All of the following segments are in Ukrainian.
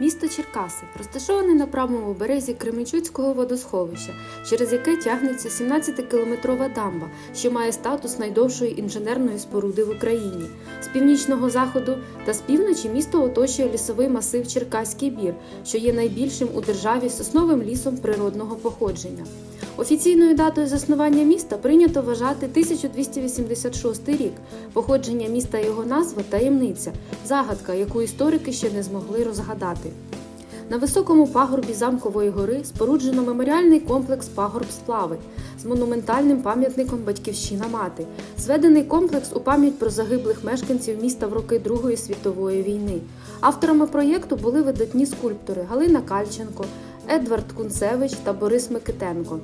Місто Черкаси розташоване на правому березі Кременчуцького водосховища, через яке тягнеться 17-кілометрова дамба, що має статус найдовшої інженерної споруди в Україні. З північного заходу та з півночі місто оточує лісовий масив Черкаський бір, що є найбільшим у державі сосновим лісом природного походження. Офіційною датою заснування міста прийнято вважати 1286 рік. Походження міста його назва таємниця, загадка, яку історики ще не змогли розгадати. На високому пагорбі замкової гори споруджено меморіальний комплекс Пагорб Сплави з монументальним пам'ятником Батьківщина мати. Зведений комплекс у пам'ять про загиблих мешканців міста в роки Другої світової війни. Авторами проєкту були видатні скульптори Галина Кальченко, Едвард Кунцевич та Борис Микитенко.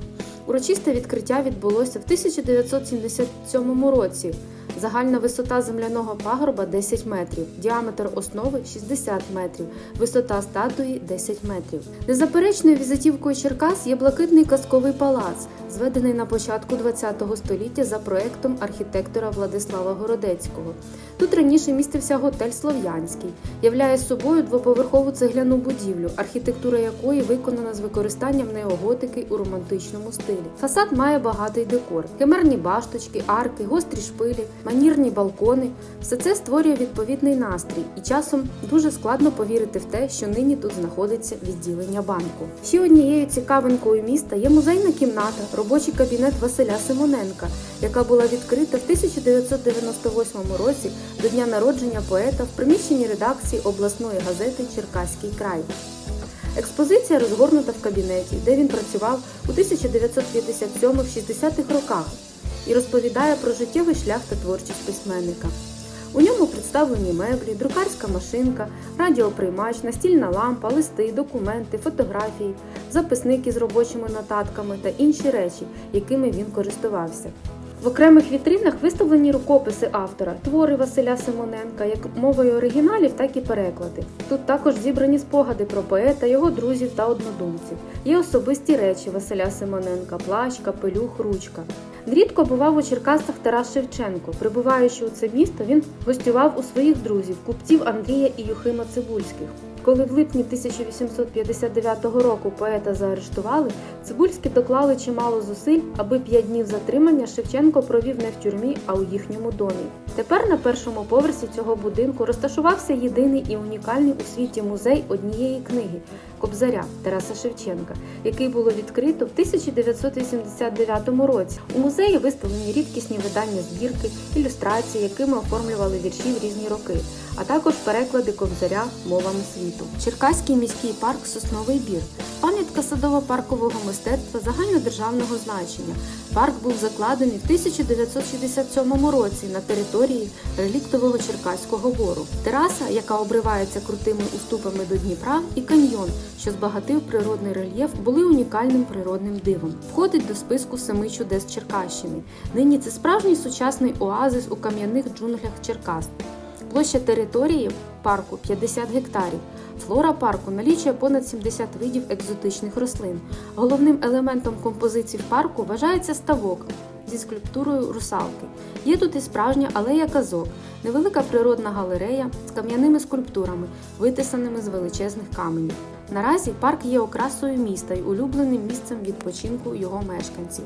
Урочисте відкриття відбулося в 1977 році. Загальна висота земляного пагорба 10 метрів, діаметр основи 60 метрів, висота статуї 10 метрів. Незаперечною візитівкою Черкас є блакитний казковий палац, зведений на початку ХХ століття за проектом архітектора Владислава Городецького. Тут раніше містився готель Слов'янський, являє собою двоповерхову цегляну будівлю, архітектура якої виконана з використанням неоготики у романтичному стилі. Фасад має багатий декор: химерні башточки, арки, гострі шпилі, манірні балкони. Все це створює відповідний настрій, і часом дуже складно повірити в те, що нині тут знаходиться відділення банку. Ще однією цікавинкою міста є музейна кімната, робочий кабінет Василя Симоненка, яка була відкрита в 1998 році до дня народження поета в приміщенні редакції обласної газети Черкаський край. Експозиція розгорнута в кабінеті, де він працював у 1957-60-х роках і розповідає про життєвий шлях та творчість письменника. У ньому представлені меблі, друкарська машинка, радіоприймач, настільна лампа, листи, документи, фотографії, записники з робочими нотатками та інші речі, якими він користувався. В окремих вітринах виставлені рукописи автора, твори Василя Симоненка, як мовою оригіналів, так і переклади. Тут також зібрані спогади про поета, його друзів та однодумців. Є особисті речі Василя Симоненка, плащ, капелюх, ручка. Нерідко бував у Черкасах Тарас Шевченко. Прибуваючи у це місто, він гостював у своїх друзів, купців Андрія і Юхима Цибульських. Коли в липні 1859 року поета заарештували, Цибульські доклали чимало зусиль, аби п'ять днів затримання Шевченко провів не в тюрмі, а у їхньому домі. Тепер на першому поверсі цього будинку розташувався єдиний і унікальний у світі музей однієї книги Кобзаря Тараса Шевченка, який було відкрито в 1989 році. У музеї виставлені рідкісні видання збірки, ілюстрації, якими оформлювали вірші в різні роки, а також переклади Кобзаря мовами світу. Черкаський міський парк Сосновий бір. Пам'ятка садово-паркового мистецтва загальнодержавного значення. Парк був закладений в 1967 році на території реліктового Черкаського бору. Тераса, яка обривається крутими уступами до Дніпра, і каньйон, що збагатив природний рельєф, були унікальним природним дивом. Входить до списку семи чудес Черкащини. Нині це справжній сучасний оазис у кам'яних джунглях Черкас. Площа території парку 50 гектарів. Флора парку налічує понад 70 видів екзотичних рослин. Головним елементом композиції парку вважається ставок зі скульптурою русалки. Є тут і справжня алея казок, невелика природна галерея з кам'яними скульптурами, витисаними з величезних каменів. Наразі парк є окрасою міста й улюбленим місцем відпочинку його мешканців.